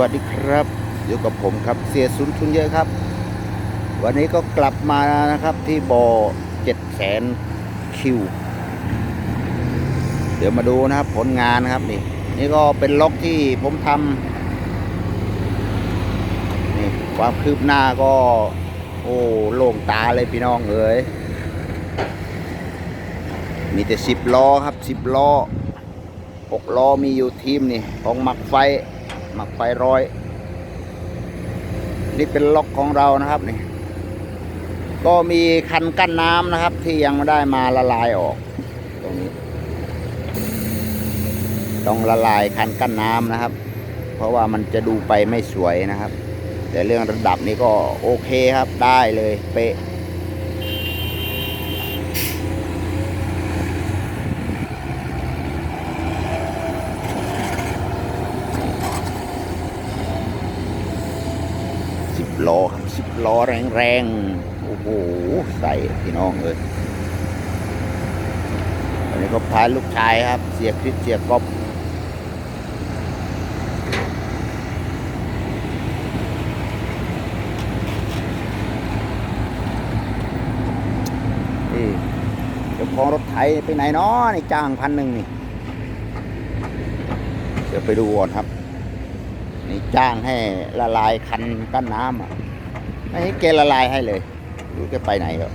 วัสดีครับอยู่กับผมครับเสียสุนทุนเยอะครับ วันนี้ก็กลับมานะครับที่บ่อเจ็ดแสนคิว เดี๋ยวมาดูนะครับผลงานนะครับนี่ นี่ก็เป็นล็อกที่ผมทำนี่ความคืบหน้าก็ โอ้โล่งตาเลยพี่น้องเอ๋ยมีแต่สิบล้อครับสิบล้อหกล้อมีอยู่ทีมนี่ของหมักไฟ หมักไฟร้อย นี่เป็นล็อกของเรานะครับนี่ ก็มีคันกั้นน้ำนะครับ ที่ยังไม่ได้มาละลายออกตรงนี้ ต้องละลายคันกั้นน้ำนะครับ เพราะว่ามันจะดูไปไม่สวยนะครับ แต่เรื่องระดับนี้ก็โอเคครับได้เลยเป๊ะ สิบล้อครับสิบ ล้อแรงๆ โอ้โห ใส่พี่น้องเลยอันนี้ก็พาลูกชายครับ เสียคริสเสียกอบนี่เจ้าของรถไถไปไหนเนาะนี่จ้างพันหนึ่งนี่ เดี๋ยวไปดูก่อนครับ นี่จ้างให้ละลายคันกั้นน้ำอะ ไม่ให้แกละลายให้เลยไม่รู้แกไปไหนแล้ว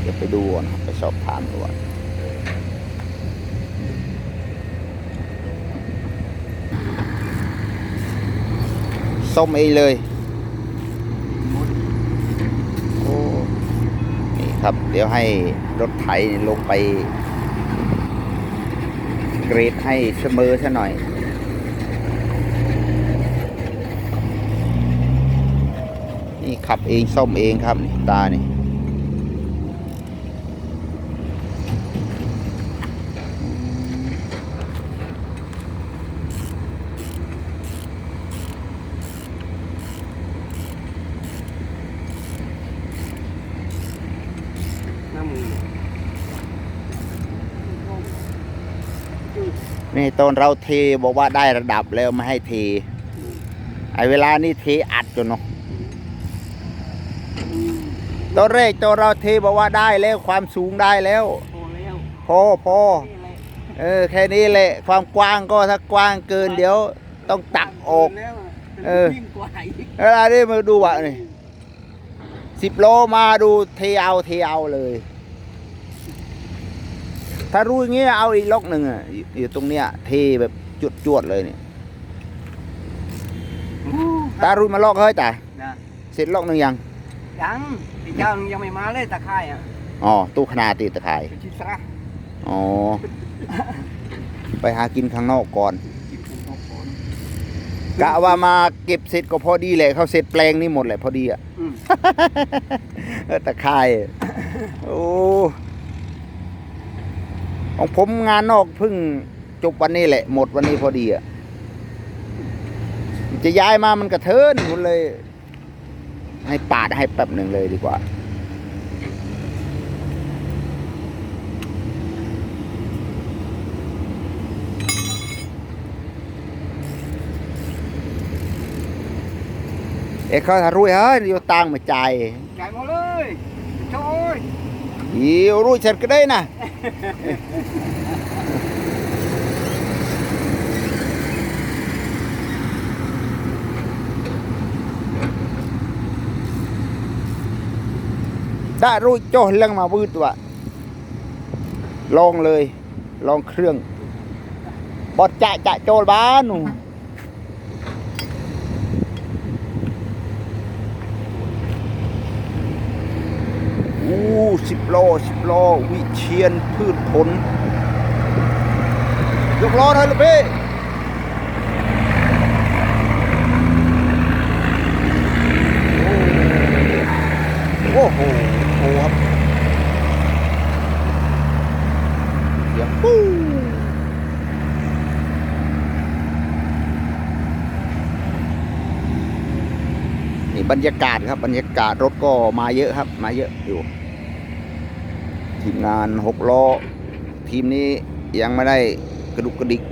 เดี๋ยวไปดูก่อนครับไปสอบถามดูก่อนส้มเองเลยโอ้นี่ครับ เดี๋ยวให้รถไถลงไป เกรดให้เสมอซะหน่อย นี่ ขับเองซ่อมเองครับนี่ตานี่นี่ตอนเราเทบอกว่าได้ระดับแล้วไม่ให้เทไอเวลานี่เทอัดจนเนาะ ตอนแรกตอนเราเทบอกว่าได้แล้วความสูงได้แล้ว พอแล้วพอพอนี่แหละเออแค่นี้แหละ ความกว้างก็ถ้ากว้างเกินเดี๋ยว ต้องตักออก แล้วะเออวิ่งกว่าอีกเวลานี้มาดูวะนี่สิบโลมาดูเทเอาเทเอาเลย ถ้ารู้อย่างเงี้ยเอาอีกล็อกหนึ่งอะอยู่อยู่ตรงเนี้ย เทแบบจวดจวดๆเลยเนี่ยตารู้มาลอกเฮ้ยแต่นะเสร็จล็อกหนึ่งยังยังไอ้เจ้ายังไม่มาเลยตะไคร่อะอ๋อตู้ขนาดตีตะข่ายไปชิดซะอ๋อ ไปหากินข้างนอกก่อน กินของเขาก่อนกะว่ามาเก็บเสร็จก็พอดีเลยเขาเสร็จแปลงนี่หมดเลยพอดีอะ อืมเออตะไคร่โอ้ของผมงานนอกเพิ่งจบวันนี้แหละ หมดวันนี้พอดีอะ จะย้ายมามันกระเทินผมเลย ให้ปาดให้แป๊บหนึ่งเลยดีกว่า เอ้เขาถ้ารุ่ยเฮ้ยอยู่ตังมาจ่ายไก่หมดเลยโจ้ยอีรุ่ยเสร็จก็ได้นะ ถ้รุ่ยโจ้เรื่องมาวืดวะลองเลย ลองเครื่องบอดจะจะโจลบ้านหนูอู้สิบโลสิบโลวิเชียนพืชผล ยกล้อหน่อยลูกพี่โอ้โหโอ้โหครับเสียงปู้นี่ บรรยากาศครับ บรรยากาศรถก็มาเยอะครับ มาเยอะอยู่ ทีมงานหกล้อ ทีมนี้ยังไม่ได้กระดุกกระดิก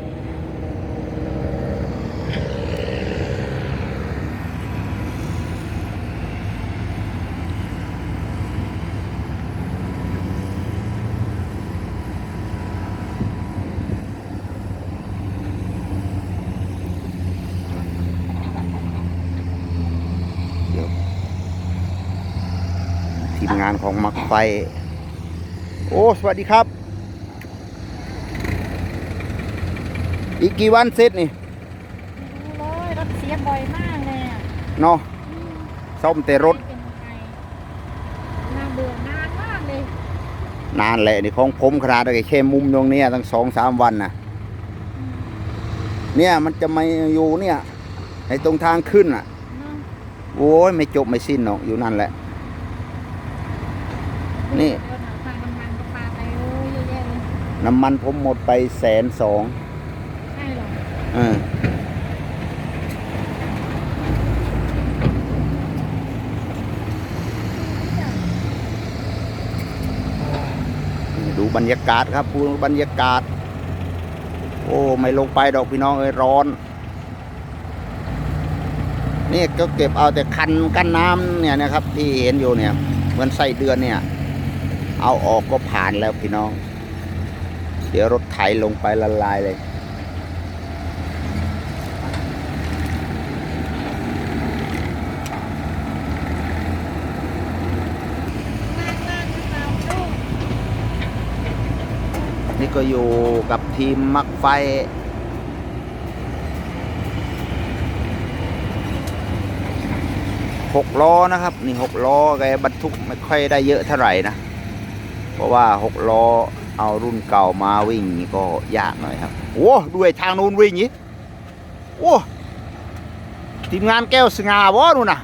มงานของมักไฟ โอ้ สวัสดีครับ อีกกี่วันเสร็จนี่เลยรถเสียบ่อยมากเลยอะเนาะซ่อมแต่รถ เป็นไงน่าเบื่อนานมากเลยนานแหละนี่ของผมขนาดไอ้แค่มุมตรงเนี้ยตั้งสองสามวันนะเนี่ยมันจะมาอยู่เนี่ยในตรงทางขึ้นอะ เนาะโอ้ยไม่จบไม่สิ้นหรอกอยู่นั่นแหละ นี่เดินหาทางน้ำมันก็ปาไปโอ้ยเยอะแยะเลยน้ำมันผมหมดไปแสนสองใช่หรอเออดูบรรยากาศครับดูบรรยากาศ โอ้ ไม่ลงไปดอกพี่น้องเอ้ยร้อน นี่ก็เก็บเอาแต่คันกั้นน้ำเนี่ยนะครับ ที่เห็นอยู่เนี่ย เหมือนไส้เดือนเนี่ย เอาออกก็ผ่านแล้วพี่น้อง เดี๋ยวรถไถลงไปละลายเลย นี่ก็อยู่กับทีมมักไฟหกล้อนะครับ นี่หกล้อแกบรรทุกไม่ค่อยได้เยอะเท่าไหร่นะ ราะว่าหกล้อเอารุ่นเก่ามาวิ่งนี่ก็ยากหน่อยครับโอ้ด้วยทางนู้นวิ่งนี้โอ้ทีมงานแก้วสง่าวะนู่นน่ะ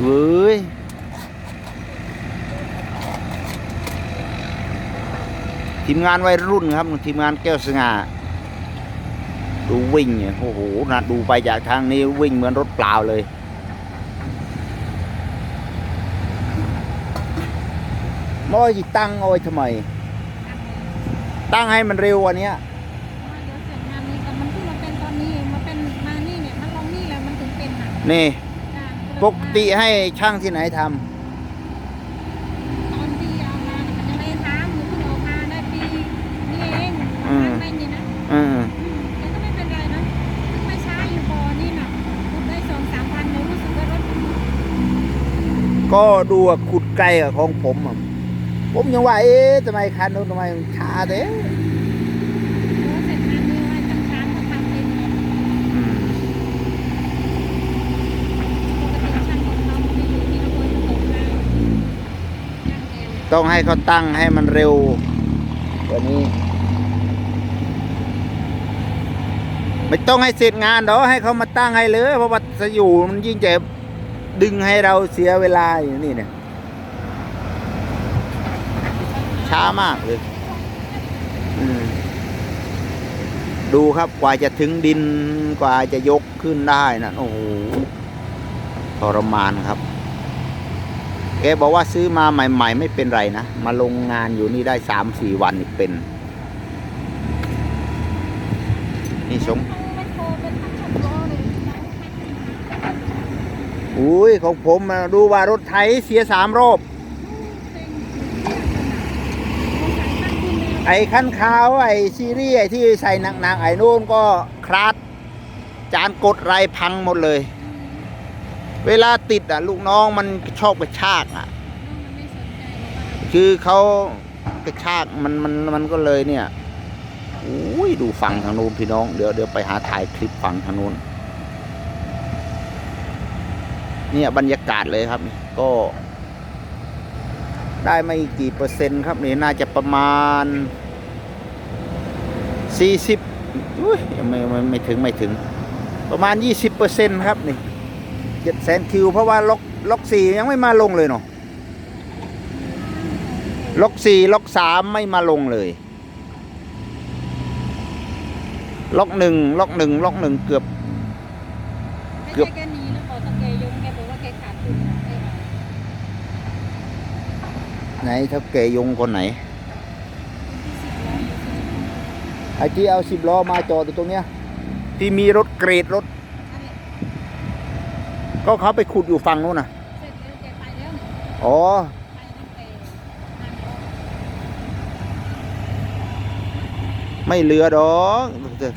เว้ยทีมงานวัยรุ่นครับทีมงานแก้วสง่าดูวิ่งเนี่ยโอ้โหนะดูไปจากทางนี้วิ่งเหมือนรถเปล่าเลย มอยจิตั้งเอาไว้ทำไม ตั้งให้มันเร็วกวันนี้ยเดี๋ยวเสร็จงานนี้แต่มันเพิ่งมาเป็นตอนนี้มาเป็นมานี่เนี่ยมันลงนี่แล้วมันถึงเป็นอะนี่จ้ะปกติให้ช่างที่ไหนทำตอนที่เอามาเนี่ยมันจะไม่ทำมันเพิ่งออกมาได้ปีนี่เองไม่นี่นะอืมแต่ก็ไม่เป็นไรนะเพิ่งมาช้าอยู่พอนี่น่ะขุดได้สองสามพันเดี๋ยวรู้สึกว่ารถมันก็ดูว่าขุดไกลกับของผมอะ ผมยังว่าเอ๊ะทำไมคันนู้นทำไมมันช้าเด้เออเสร็จงานนี้ไว้ตั้งช้าเขาทำเองไงอืมปกติช่างของเขาไม่อยู่ที่เราควรจะตกได้ช่างแกเนี่ยต้องให้เขาตั้งให้มันเร็วกว่านี้ ไม่ต้องให้เสร็จงานเดี๋ยวให้เขามาตั้งให้เลยเพราะว่าจะอยู่มันยิ่งจะดึงให้เราเสียเวลาอยู่นี่เนี่ย ช้ามากเลยดูครับกว่าจะถึงดินกว่าจะยกขึ้นได้นะโอ้โหทรมานครับ แกบอกว่าซื้อมาใหม่ ๆ ไม่เป็นไรนะ มาลงงานอยู่นี่ได้สามสี่วันนี่เป็น นี่สมอุ้ยของผมอะดูว่ารถไถเสียสามรอบ ไอ้ขั้นขาวไอ้ซีรีส์ไอ้ที่ใส่หนักๆไอ้นู่นก็คลาดจานกดไรพังหมดเลย เวลาติดอะ ลูกน้องมันชอบกระชากอะ คือเขากระชากมันมันมันก็เลยเนี่ยอุ้ยดูฝั่งทางนู้นพี่น้องเดี๋ยวเดี๋ยวไปหาถ่ายคลิปฝั่งทางนู้นเนี่ยบรรยากาศเลยครับ ก็ ได้ไม่กี่เปอร์เซ็นต์ครับนี่น่าจะประมาณ 40อุ้ยไม่ไม่ไม่ถึงไม่ถึง ประมาณ 20เปอร์เซ็นต์ครับนี่เจ็ดแสนคิวเพราะว่าล็อกล็อกสี่ยังไม่มาลงเลยเนาะล็อกสี่ล็อกสามไม่มาลงเลยล็อกหนึ่งล็อกหนึ่งล็อกหนึ่งเกือบ เกือบแกหนีแล้วบอกตะเกยยงแกบอกว่าแกขาดทุนแกเอา ไหนเท่าเกยงคนไหนที่สิบล้ออยู่สิบล้อไอ้ที่เอาสิบล้อมาจอดอยู่ตรงเนี้ย ที่มีรถเกรดรถอันนี้ก็เขาไปขุดอยู่ฝั่งนู้นน่ะเสร็จแล้วแกไปแล้วเนี่ยอ๋อไปตั้งแต่นั่นแล้วไม่เหลือดอกว่าแกลง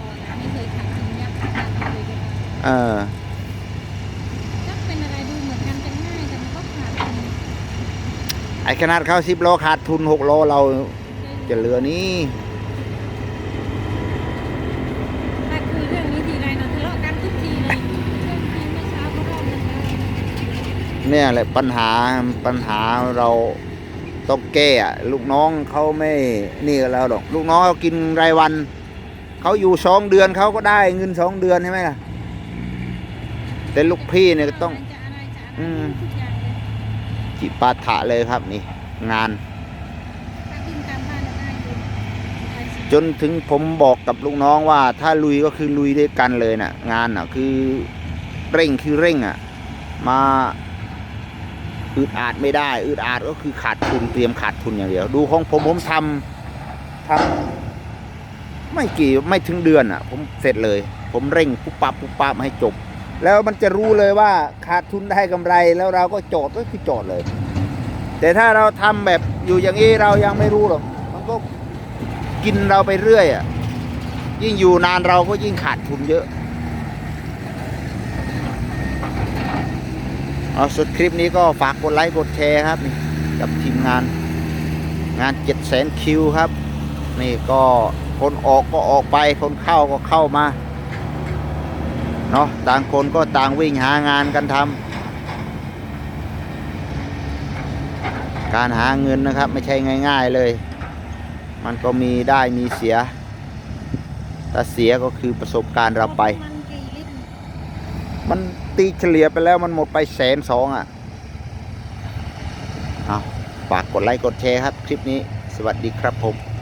ก่อนนะไม่เคยขาดทุนยับขาดทุนเลยแกไปเออ จักเป็นอะไรดูเหมือนกันจะง่ายแต่มัน ไอ้ขนาดเขาสิบโลขาดทุนหกโลเราจะเหลือนี้ถ้าคุยเรื่องนี้ทีไรเราทะเลาะกันทุกทีเลยเรื่องทีเมื่อเช้าก็รอบหนึงแล้วเนี่ยแหละปัญหาปัญหาเราต้องแก้อะลูกน้องเขาไม่นี่กับเราหรอก ลูกน้องเขากินรายวัน เขาอยู่สองเดือนเขาก็ได้เงินสองเดือนใช่ไหมล่ะ แต่ลูกพี่เนี่ยก็ต้อง จะอะไรจะอะไรอืม ทุกอย่างเลย จิปาถะเลยครับนี่ งาน จนถึงผมบอกกับลูกน้องว่า ถ้าลุยก็คือลุยด้วยกันเลยน่ะ งานน่ะ คือเร่งคือเร่งอะ มาอึดอาดไม่ได้อึดอาดก็คือขาดทุนเตรียมขาดทุนอย่างเดียว ดูของผมผมทำทำไม่กี่ไม่ถึงเดือนอะ ผมเสร็จเลย ผมเร่งปุ๊บปั๊บปุ๊บปั๊บให้จบ แล้วมันจะรู้เลยว่าขาดทุนได้กำไรแล้วเราก็โจทย์ก็คือโจทย์เลย แต่ถ้าเราทำแบบอยู่อย่างนี้เรายังไม่รู้หรอกมันก็กินเราไปเรื่อยอะยิ่งอยู่นานเราก็ยิ่งขาดทุนเยอะเอาสุดคลิปนี้ก็ฝากกดไลค์กดแชร์ครับนี่กับทีมงานงานเจ็ดแสนคิวครับ นี่ก็คนออกก็ออกไปคนเข้าก็เข้ามา เนาะต่างคนก็ต่างวิ่งหางานกันทำการหาเงินนะครับไม่ใช่ง่าย ๆเลย มันก็มีได้มีเสียถ้าเสียก็คือประสบการณ์เราไป มันตีเฉลี่ยไปแล้วมันหมดไปแสนสองอะเอาฝากกดไลค์กดแชร์ครับคลิปนี้สวัสดีครับผม